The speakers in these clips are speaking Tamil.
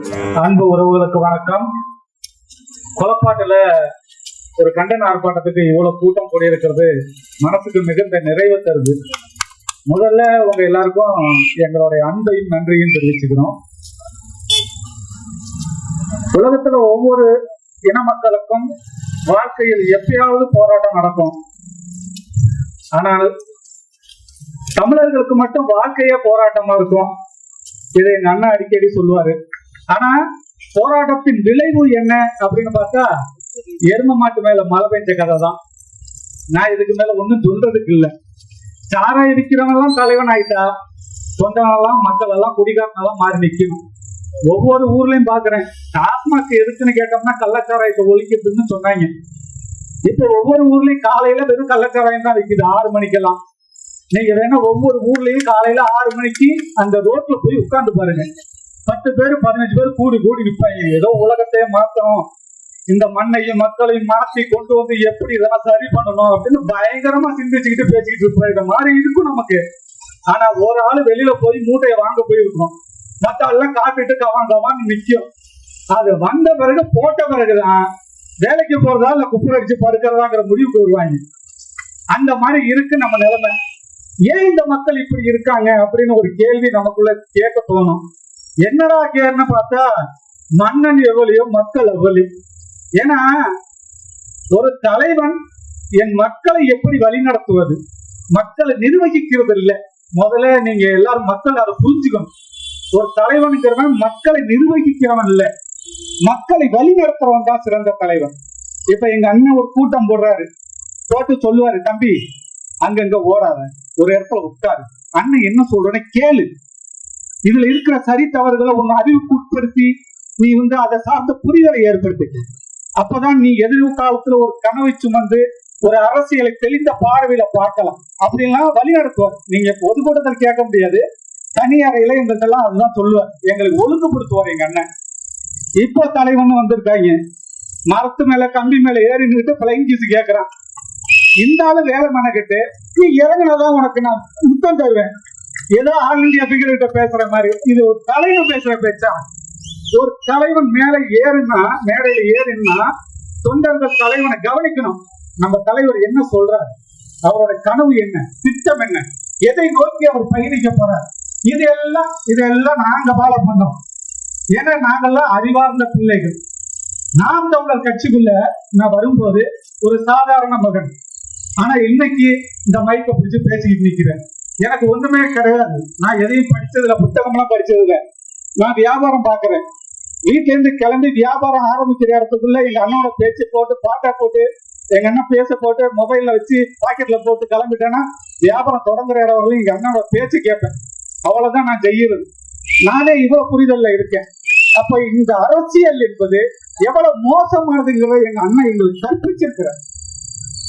அன்பு உறவுகளுக்கு வணக்கம். கொலப்பாட்டுல ஒரு கண்டன ஆர்ப்பாட்டத்துக்கு இவ்வளவு கூட்டம் கூடியிருக்கிறது. மனசுக்கு மிகுந்த நிறைவு தருது. முதல்ல உங்க எல்லாருக்கும் எங்களுடைய அன்பையும் நன்றியும் தெரிவிச்சுக்கிறோம். உலகத்துல ஒவ்வொரு இன மக்களுக்கும் வாழ்க்கையில் எப்பயாவது போராட்டம் நடக்கும். ஆனால் தமிழர்களுக்கு மட்டும் வாழ்க்கையே போராட்டமா இருக்கும். இதை எங்க அண்ணா அடிக்கடி சொல்லுவாரு. ஆனா போராட்டத்தின் விளைவு என்ன அப்படின்னு பார்த்தா எரும மாட்டு மேல மழை பெஞ்ச கதை தான் நான் இதுக்கு மேல ஒண்ணும் சொல்றதுக்கு இல்ல. சாராயம் விற்கிறவங்க எல்லாம் தலைவன் ஆயிட்டா தொண்டனெல்லாம் மக்கள் எல்லாம் குடிகாரனெல்லாம் மாறி நிற்கணும் ஒவ்வொரு ஊர்லயும் பாக்குறேன். டாஸ்மாக் எதுக்குன்னு கேட்டோம்னா கள்ளச்சாராயத்தை ஒழிக்கிறதுன்னு சொன்னாங்க. இப்ப ஒவ்வொரு ஊர்லயும் காலையில வெறும் கள்ளச்சாராயம் தான் விற்குது ஆறு மணிக்கெல்லாம். நீங்க வேணா ஒவ்வொரு ஊர்லயும் காலையில ஆறு மணிக்கு அந்த ரோட்ல போய் உட்கார்ந்து பாருங்க. பத்து பேர் பதினஞ்சு பேர் கூடி கூடி நிப்பாங்க. ஏதோ உலகத்தையே மாத்தணும். இந்த மண்ணையும் மக்களையும் மாற்றி கொண்டு வந்து எப்படி இதெல்லாம் சரி பண்ணணும் அப்படின்னு பயங்கரமா சிந்திச்சுக்கிட்டு பேசிக்கிட்டு இருப்போம். இந்த மாதிரி இருக்கும் நமக்கு. ஆனா ஒரு ஆளு வெளியில போய் மூட்டையை வாங்க போயிருக்கோம். மத்த எல்லாம் காப்பிட்டு கவான் கவான் நிற்கும் அது வந்த பிறகு போட்ட பிறகுதான் வேலைக்கு போறதா இல்ல குப்பை அடிச்சு படுக்கிறதாங்கிற முடிவுக்கு வருவாங்க. அந்த மாதிரி இருக்கு நம்ம நிலைமை. ஏன் இந்த மக்கள் இப்படி இருக்காங்க அப்படின்னு ஒரு கேள்வி நமக்குள்ள கேட்க தோணும். என்னடா கேர்னு பார்த்தா மன்னன் எவ்வளியோ மக்கள் எவ்வளி ஏன்னா ஒரு தலைவன் என் மக்களை எப்படி வழிநடத்துவது மக்களை நிர்வகிக்கிறது இல்ல முதல்ல நீங்க எல்லாரும் மக்கள் அதை புரிஞ்சுக்கணும். ஒரு தலைவனுங்கிறவன் மக்களை நிர்வகிக்கிறவன் இல்ல. மக்களை வழிநடத்துறவன் தான் சிறந்த தலைவன். இப்ப எங்க அண்ணன் ஒரு கூட்டம் போடுறாரு. போட்டு சொல்லுவாரு தம்பி அங்கங்க ஓடாத. ஒரு இடத்துல உட்காரு. அண்ணன் என்ன சொல்றேன்னு கேளு. இதுல இருக்கிற சரி தவறுகளை உன் அறிவுக்கு உட்படுத்தி நீ வந்து அதை சார்ந்த புரிதலை ஏற்படுத்திக்க அப்பதான் நீ எதிர்காலத்துல ஒரு கனவை சுமந்து ஒரு அரசியலை தெளிந்த பார்வையில பார்க்கலாம். அப்படின்லாம் வழி நடத்துவார் நீங்க பொதுக்கூட்டத்தில் கேட்க முடியாது. தனி அறையில எங்களுக்கெல்லாம் அதுதான் சொல்லுவார். எங்களுக்கு ஒழுங்குபடுத்துவார் எங்க அண்ணன். இப்போ தலைவன் வந்திருக்காங்க. மரத்து மேல கம்பி மேல ஏறி நின்று பிளைங்கிஸ் கேக்குறான். இந்த ஆளு வேலை மனக்கிட்டு நீ இறங்கினதான் உனக்கு நான் முத்தம் தருவேன். ஏதோ ஆல் இந்தியா பிகர் கிட்ட பேசுற மாதிரி. இது ஒரு தலைவன் பேசுற பேச்சா? ஒரு தலைவன் மேல ஏறுனா மேடையில ஏறினா தொண்டர்கள் தலைவனை கவனிக்கணும். நம்ம தலைவர் என்ன சொல்றார்? அவரோட கனவு என்ன? திட்டம் என்ன? எதை நோக்கி அவர் பயணிக்க போறார்? இதெல்லாம் இதெல்லாம் நாங்க பாலம் பண்ணோம். ஏன்னா நாங்கெல்லாம் அறிவார்ந்த பிள்ளைகள். நாம் தமிழர் கட்சிக்குள்ள நான் வரும்போது ஒரு சாதாரண மகன். ஆனா இன்னைக்கு இந்த மைக்கை பிடிச்சு பேசிக்கிட்டு நிக்கிறேன். எனக்கு ஒண்ணுமே கிடையாது. நான் எதையும் படிச்சதுல புத்தகம்லாம் படிச்சதுல நான் வியாபாரம் பாக்குறேன் வீட்டுல இருந்து கிளம்பி வியாபாரம் ஆரம்பிக்கிற இடத்துக்குள்ள எங்க அண்ணோட பேச்சு போட்டு பாட்டா போட்டு எங்க அண்ணன் பேச போட்டு மொபைல்ல வச்சு பாக்கெட்ல போட்டு கிளம்பிட்டேன்னா வியாபாரம் தொடங்குற இடம் வரையும் எங்க அண்ணனோட பேச்சு கேட்பேன். அவ்வளவுதான் நான் செய்யறது. நானே இவ்வளவு புரிதல்ல இருக்கேன். அப்ப இந்த அரசியல் என்பது எவ்வளவு மோசமானதுங்கிறத எங்க அண்ணன் எங்களுக்கு கற்பிச்சிருக்கிறார்.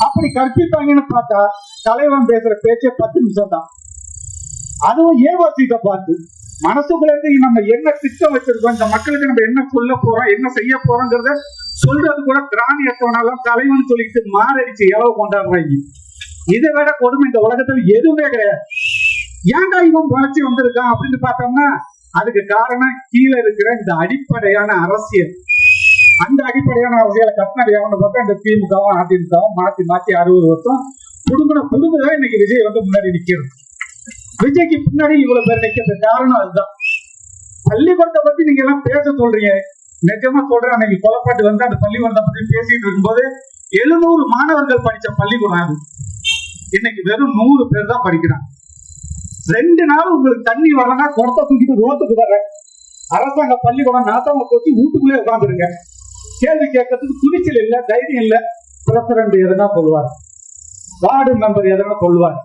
அப்படி கற்பிப்பாங்கன்னு பார்த்தா தலைவன் பேசுற பேச்சே பத்து நிமிஷம் தான் அதுவும் ஏவாசிட்ட பார்த்து மனசுக்குள்ள இருந்து நம்ம என்ன திட்டம் வச்சிருக்கோம் இந்த மக்களுக்கு நம்ம என்ன சொல்ல போறோம் என்ன செய்ய போறோங்கிறத சொல்றது கூட திராணியத்தவனாலும் தலைவன் சொல்லிட்டு மாரடிச்சு இளவு கொண்டாடுறாங்க. இதை விட கொடுமை இந்த உலகத்துல எதுவுமே கிடையாது. ஏன்டா இவன் வளர்ச்சி வந்திருக்கான் அப்படின்னு பார்த்தோம்னா அதுக்கு காரணம் கீழே இருக்கிற இந்த அடிப்படையான அரசியல். அந்த அடிப்படையான அரசியலை கட்டினது எவனு பார்த்தா இந்த திமுகவும் அதிமுகவும் மாத்தி மாத்தி அறுபது வருஷம் புடுங்கின புடுங்குதான் இன்னைக்கு விஜய் வந்து முன்னாடி நிக்கிறது விஜய்க்கு பின்னாடி இவ்வளவு பேர் நிக்கிறது காரணம் அதுதான். பள்ளிக்கூடத்தை பத்தி நீங்க எல்லாம் பேச சொல்றீங்க. நிஜமா சொல்றேன். அன்னைக்கு கொலப்பாட்டு வந்து அந்த பள்ளிக்கூடத்தை பத்தி பேசிட்டு இருக்கும்போது எழுநூறு மாணவர்கள் படிச்ச பள்ளிக்கூடம் அது. இன்னைக்கு வெறும் நூறு பேர் தான் படிக்கிறாங்க. ரெண்டு நாள் உங்களுக்கு தண்ணி வரலன்னா குடத்தை தூக்கிட்டு ரோட்டுக்கு வர அரசாங்க பள்ளிக்கூடம் நாத்தாம போச்சு வீட்டுக்குள்ளே உட்காந்துருங்க கேள்வி கேட்கறதுக்கு துணிச்சல் இல்ல தைரியம் இல்ல. பிரசிடண்ட் எதனா சொல்லுவார். வார்டு மெம்பர் எதனா சொல்லுவார்.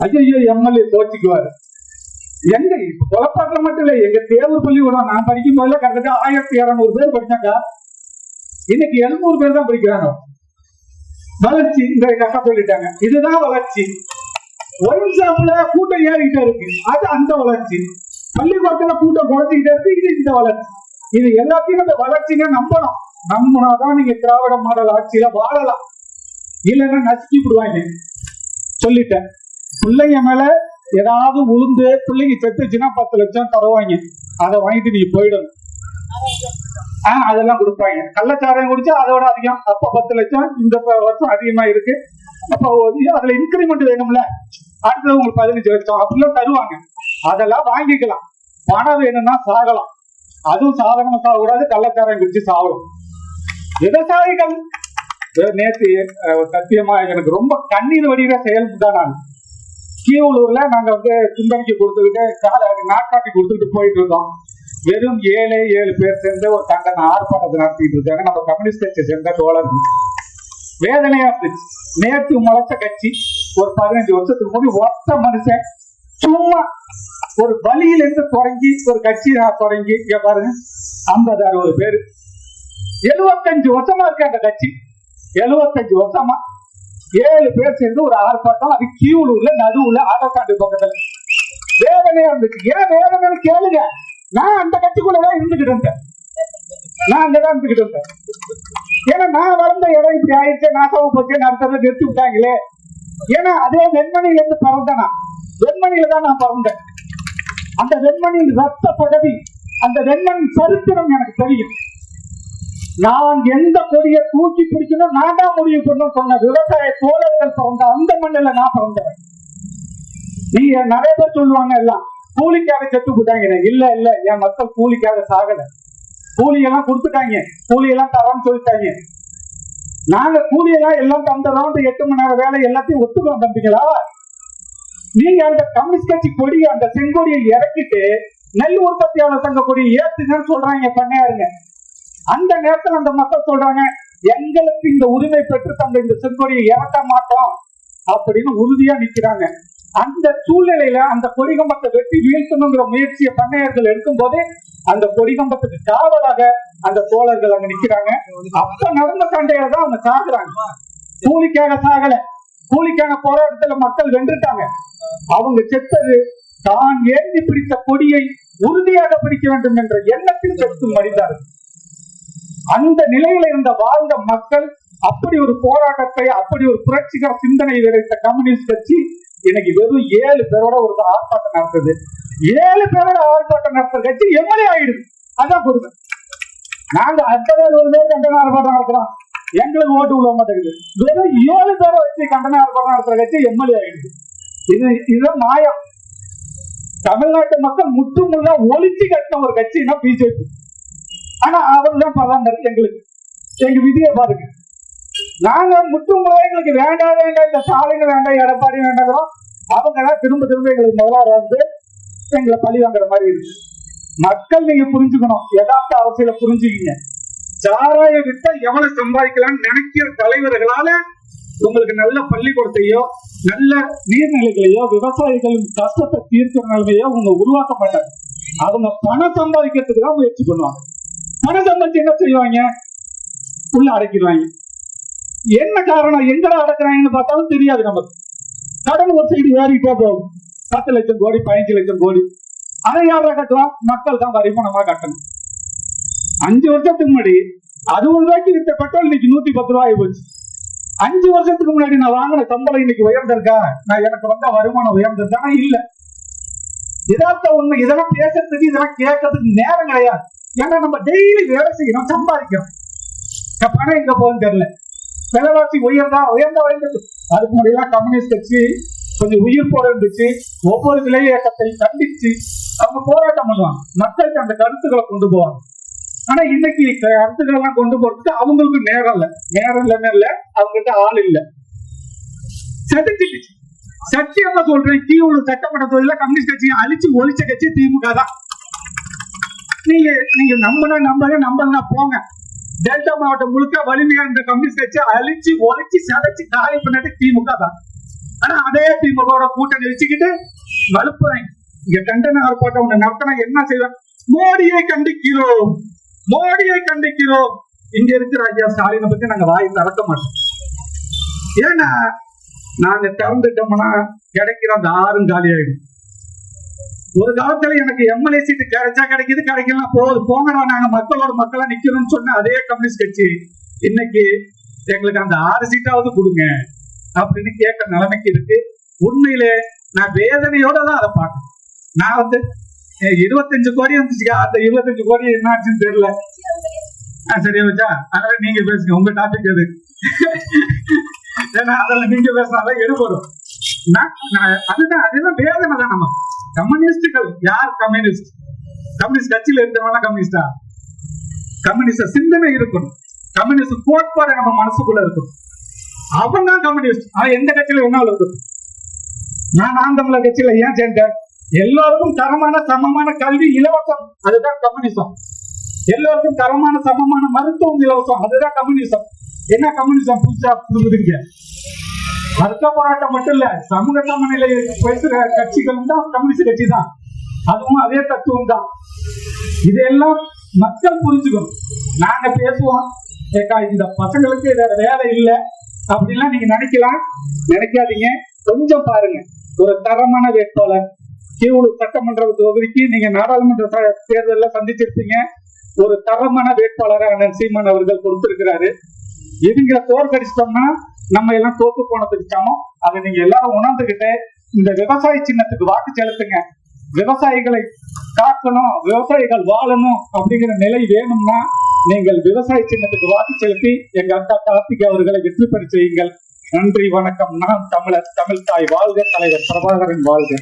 ஐயோ எம்எல்ஏ தோச்சிக்குவாரு எங்க இப்ப கொலப்பாட்டில் மட்டும் இல்ல எங்க தேவர் பள்ளிக்கூடம் நான் படிக்கும் போதுல கரெக்டா ஆயிரத்தி இருநூறு பேர் படிச்சாக்கா இன்னைக்கு எழுநூறு பேர் தான் படிக்கிறாங்க. வளர்ச்சி இந்த கட்ட சொல்லிட்டாங்க. இதுதான் வளர்ச்சி. ஒரு ஷாப்ல கூட்டம் ஏறிக்கிட்டே இருக்கு. அது அந்த வளர்ச்சி. பள்ளிக்கூடத்துல கூட்டம் குறைஞ்சிக்கிட்டே இருக்கு. இது இந்த வளர்ச்சி. இது எல்லாத்தையும் அந்த வளர்ச்சிங்க நம்பணும். நம்பினாதான் நீங்க திராவிட மாடல் ஆட்சியில வாழலாம். இல்லைன்னா நசுக்கி விடுவாங்க. சொல்லிட்டேன். பிள்ளைங்க மேல ஏதாவது உளுந்து பிள்ளைங்க செத்துச்சுன்னா பத்து லட்சம் தருவாங்க. அதை வாங்கிட்டு நீங்க போயிடணும். ஆஹ் அதெல்லாம் கொடுப்பாங்க. கள்ளச்சாராயம் குடிச்சா அதோட அதிகம். அப்ப பத்து லட்சம் இந்த வருஷம் அதிகமா இருக்கு. அப்ப அதுல இன்கிரிமெண்ட் வேணும்ல. அடுத்தது உங்களுக்கு பதினஞ்சு லட்சம். அப்படிலாம் தருவாங்க. அதெல்லாம் வாங்கிக்கலாம். பணம் வேணும்னா சாகலாம். அதுவும் சாதகமா சாகக்கூடாது கள்ளச்சாராயம் குடிச்சு சாகலாம் விவசாயிகள் நேற்று சத்தியமா எனக்கு ரொம்ப கண்ணீர் வடிகிற செயல் தான் நான் கீவலூர்ல நாங்க வந்து சிந்தனைக்கு கொடுத்துக்கிட்டு நாட்காட்டி கொடுத்துட்டு போயிட்டு இருந்தோம் வெறும் ஏழு ஏழு பேர் சேர்ந்து ஒரு கண்டன ஆர்ப்பாட்டத்தை நடத்திட்டு இருக்காங்க. நம்ம கம்யூனிஸ்ட் கட்சியை சேர்ந்த தோழர். வேதனையா இருந்துச்சு நேற்று முளைச்ச கட்சி ஒரு பதினஞ்சு வருஷத்துக்கு முன்னாடி ஒத்த மனுஷன் சும்மா ஒரு பலியில இருந்து தொடங்கி ஒரு கட்சி தொடங்கி இங்க பாருங்க ஐம்பது அறுபது பேர். எழுபத்தஞ்சு வருஷமா இருக்கு அந்த கட்சி. எழுபத்தஞ்சு வருஷமா ஏழு பேர் சேர்ந்து ஒரு ஆர்ப்பாட்டம் அது கியூலூர்ல நடுவுல ஆட்டோசாண்டி பக்கத்துல. வேதனையா இருந்துச்சு. ஏன் வேதனை கேளுங்க. நான் அந்த கட்சிக்குள்ளதான் இருந்துகிட்டு இருந்தேன். நான் அங்கதான் இருந்துகிட்டு இருந்தேன். ஏன்னா நான் வளர்ந்த இடம் இப்படி ஆயிடுச்சு. நாசமா போச்சு நடத்துறத நிறுத்தி விட்டாங்களே. ஏன்னா அதே வெண்மணியில இருந்து பிறந்தனா. வெண்மணியில தான் நான் பிறந்தேன். அந்த வெண்மணியின் ரத்த பதவி அந்த வெண்மணி சரித்திரம் எனக்கு தெரியும். நான் எந்த கொடியை தூக்கி பிடிக்கணும் நான் தான் முடிவு பண்ணணும் சொன்ன விவசாய தோழர்கள் பிறந்த அந்த மண்ணில நான் பிறந்தவன். நீங்க நிறைய பேர் சொல்லுவாங்க எல்லாம் கூலிக்காக செத்து போட்டாங்க இல்ல இல்ல என் மக்கள் கூலிக்காக சாகல. கூலியெல்லாம் கொடுத்துட்டாங்க. கூலி எல்லாம் தரோம்னு சொல்லிட்டாங்க. நாங்க கூலி எல்லாம் எல்லாம் தந்துடுறோம் எட்டு மணி நேரம் வேலை எல்லாத்தையும் ஒத்துக்கிறோம் தம்பிங்களா நீங்க அந்த கம்யூனிஸ்ட் கட்சி கொடி அந்த செங்கொடியை இறக்கிட்டு நெல் உற்பத்தியாளர் சங்க கொடியை ஏத்துங்கன்னு சொல்றாங்க பண்ணையாருங்க. அந்த நேரத்துல அந்த மக்கள் சொல்றாங்க எங்களுக்கு இந்த உரிமை பெற்று தந்த இந்த செங்கொடியை இறக்க மாட்டோம் அப்படின்னு உறுதியா நிக்கிறாங்க. அந்த சூழ்நிலையில அந்த கொடிகம்பத்தை வெட்டி வீழ்த்தணுங்கிற முயற்சியை பண்ணையர்கள் எடுக்கும் போதே அந்த கொடிகம்பத்துக்கு காவலாக அந்த தோழர்கள் அங்க நிக்கிறாங்க. அப்ப நடந்த சண்டையில தான் அவங்க சாகுறாங்க. கூலிக்காக சாகல. கூலிக்கான போராட்டத்துல மக்கள் வென்றுட்டாங்க. அவங்க செத்தது தான் ஏந்தி பிடித்த கொடியை உறுதியாக பிடிக்க வேண்டும் என்ற எண்ணத்தில் செத்து மடிந்தார்கள். அந்த நிலையில இருந்த வாழ்ந்த மக்கள் அப்படி ஒரு போராட்டத்தை அப்படி ஒரு புரட்சிகர சிந்தனை விதைத்த கம்யூனிஸ்ட் கட்சி இன்னைக்கு வெறும் ஏழு பேரோட ஒரு ஆர்ப்பாட்டம் நடத்துது. ஏழு பேரோட ஆர்ப்பாட்டம் நடத்துற கட்சி எம்எல்ஏ ஆயிடுது. அதான் கொடுங்க நாங்க அத்தனை ஒரு பேர் கண்டன ஆர்ப்பாட்டம் நடத்துறோம். எங்களுக்கு ஓட்டு விட மாட்டேங்குது. வெறும் ஏழு பேரை வச்சு கண்டன ஆர்ப்பாட்டம் நடத்துற கட்சி எம்எல்ஏ ஆயிடுது. இது இதுதான் நியாயம். தமிழ்நாட்டு மக்கள் முற்றுமுள்ள ஒழிச்சு கட்டின ஒரு கட்சின்னா பிஜேபி. ஆனா அவர் தான் பிரதமர் எங்களுக்கு. எங்க விதியை பாருங்க. நாங்க முற்றுமுறை எங்களுக்கு வேண்டாம் வேண்டாம் இந்த ஸ்டாலின் வேண்டாம் எடப்பாடி வேண்டாங்கிறோம். அவங்க தான் திரும்ப திரும்ப எங்களுக்கு முதலாளர் வந்து எங்களை பழி வாங்குற மாதிரி இருக்கு. மக்கள் நீங்க புரிஞ்சுக்கணும். யதார்த்த அரசியல புரிஞ்சுக்கீங்க. சாராய விட்டா எவ்வளவு சம்பாதிக்கலாம்னு நினைக்கிற தலைவர்களால உங்களுக்கு நல்ல பள்ளிக்கூடத்தையோ நல்ல நீர்நிலைகளையோ விவசாயிகளின் கஷ்டத்தை தீர்க்கிற நிலைமையோ அவங்க உருவாக்க மாட்டாங்க. அவங்க பணம் சம்பாதிக்கிறதுக்கு தான் முயற்சி பண்ணுவாங்க. பணம் சம்பாதிச்சு என்ன செய்வாங்க? உள்ள அடைக்கிடுவாங்க. என்ன காரணம்? எங்கடா அடைக்கிறாங்கன்னு பார்த்தாலும் தெரியாது நமக்கு. கடன் ஒரு சைடு ஏறிட்டே போகும் பத்து லட்சம் கோடி பதினஞ்சு லட்சம் கோடி. அதை யாரா கட்டுவான்? மக்கள் தான் வருமானமா கட்டணும். அஞ்சு வருஷத்துக்கு முன்னாடி அறுபது ரூபாய்க்கு வித்த பெட்ரோல் இன்னைக்கு நூத்தி பத்து ரூபாய் போச்சு அஞ்சு வருஷத்துக்கு முன்னாடி நான் வாங்கின சம்பளம் இன்னைக்கு உயர்ந்திருக்கா? நான் எனக்கு வந்த வருமானம் உயர்ந்திருக்கா? இல்ல. இதாத்த உண்மை இதெல்லாம் பேசுறதுக்கு இதெல்லாம் கேட்கறதுக்கு நேரம் கிடையாது. ஏன்னா நம்ம டெய்லி வேலை செய்யணும் சம்பாதிக்கிறோம் பணம் எங்க போகுதுன்னு தெரியல. விலைவாசி உயர்ந்தா உயர்ந்தா உயர்ந்தது அதுக்கு முன்னாடியெல்லாம் கம்யூனிஸ்ட் கட்சி கொஞ்சம் உயிர் போட இருந்துச்சு. ஒவ்வொரு விலையேற்றத்தை கண்டிச்சு அவங்க போராட்டம் பண்ணுவாங்க. மக்களுக்கு அந்த கருத்துக்களை கொண்டு போவாங்க. ஆனா இன்னைக்கு கருத்துக்கள் எல்லாம் கொண்டு போறதுக்கு அவங்களுக்கு நேரம் இல்ல. நேரம் இல்லைன்னு இல்ல அவங்ககிட்ட ஆள் இல்லை. செதுக்கிடுச்சு. சத்தியமா சொல்றேன் கீழ் சட்டமன்ற தொழில கம்யூனிஸ்ட் கட்சியை அழிச்சு ஒழிச்ச கட்சி திமுக தான். நீங்க நீங்க நம்பினா நம்புங்க நம்பலனா போங்க. டெல்டா மாவட்டம் முழுக்க வலிமையா இந்த கம்யூனிஸ்ட் கட்சி அழிச்சு ஒழிச்சு சதைச்சு காலி பண்ணிட்டு திமுக தான். ஆனா அதே திமுக கூட்டணி வச்சுக்கிட்டு வலுப்புறாங்க. இங்க கண்டன ஆர்ப்பாட்டம் ஒண்ணு நடத்தினா என்ன செய்வேன்? மோடியை கண்டிக்கிறோம். மோடியை கண்டிக்கிறோம். இங்க இருக்கிற ஐயா ஸ்டாலினை பத்தி நாங்க வாய் திறக்க மாட்டோம். ஏன்னா நாங்க திறந்துட்டோம்னா கிடைக்கிற அந்த ஆறும் காலி ஆயிடும். ஒரு காலத்துல எனக்கு எம்எல்ஏ சீட்டு கிடைச்சா கிடைக்குது கிடைக்கலாம் போகுது போங்கடா நாங்க மக்களோட மக்களா நிக்கணும்னு சொன்ன அதே கம்யூனிஸ்ட் கட்சி. இன்னைக்கு எங்களுக்கு அந்த ஆறு சீட்டாவது கொடுங்க அப்படின்னு கேட்க நிலைமைக்கு இருக்கு. உண்மையிலே நான் வேதனையோட தான் அதை பார்க்கணும் நான் வந்து இருபத்தஞ்சு கோடி வந்துச்சுங்க அந்த இருபத்தஞ்சு கோடி என்ன ஆச்சுன்னு தெரியல. ஆ, சரியா வச்சா அதெல்லாம் நீங்க பேசுங்க. உங்க டாபிக் அது. ஏன்னா அதெல்லாம் நீங்க பேசினாதான் எடுபடும். நான் நான் அதுதான் அதெல்லாம் வேதனை தான் நம்ம. கம்யூனிஸ்டுகள் யார் கம்யூனிஸ்ட்? கம்யூனிஸ்ட் கட்சியில இருந்தவங்க கம்யூனிஸ்டா? கம்யூனிஸ்ட சிந்தனை இருக்கணும். கம்யூனிஸ்ட் கோட்பாடு நம்ம மனசுக்குள்ள இருக்கணும். அவன் தான் கம்யூனிஸ்ட். அவன் எந்த கட்சியில வேணாலும் இருக்கணும் நான் நான் தமிழர் கட்சியில ஏன் சேர்ந்தேன்? எல்லோருக்கும் தரமான சமமான கல்வி இலவசம். அதுதான் கம்யூனிசம். எல்லோருக்கும் தரமான சமமான மருத்துவம் இலவசம். அதுதான் கம்யூனிசம். என்ன கம்யூனிசம்? புதுசா புரிஞ்சுறீங்க மருத்துவ போராட்டம் மட்டும் இல்ல சமூக சமநிலை பேசுற கட்சிகள் தான் கம்யூனிஸ்ட் கட்சி தான் அதுவும் அதே தத்துவம் தான் இதெல்லாம் மக்கள் புரிஞ்சுக்கணும். நாங்க பேசுவோம். ஏக்கா இந்த பசங்களுக்கு வேற வேலை இல்லை. அப்படின்லாம் நீங்க நினைக்கலாம். நினைக்காதீங்க. கொஞ்சம் பாருங்க. ஒரு தரமான வேட்பாளர். கீழூர் சட்டமன்ற தொகுதிக்கு நீங்க நாடாளுமன்ற தேர்தலில் சந்திச்சிருப்பீங்க. ஒரு தரமான வேட்பாளரை அண்ணன் சீமான் அவர்கள் கொடுத்திருக்கிறாரு. இவங்க தோற்கடிச்சிட்டோம்னா நம்ம எல்லாம் தோத்து போனதுக்கு சமம். அதை நீங்க எல்லாரும் உணர்ந்துகிட்டு இந்த விவசாய சின்னத்துக்கு வாக்கு செலுத்துங்க. விவசாயிகளை காக்கணும் விவசாயிகள் வாழணும் அப்படிங்கிற நிலை வேணும்னா நீங்கள் விவசாய சின்னத்துக்கு வாக்கு செலுத்தி எங்க அக்கா கார்த்திக் அவர்களை வெற்றி பெற செய்யுங்கள். நன்றி வணக்கம். நான் தமிழர் தமிழ் தாய் வாழ்க தலைவர் பிரபாகரன் வாழ்க.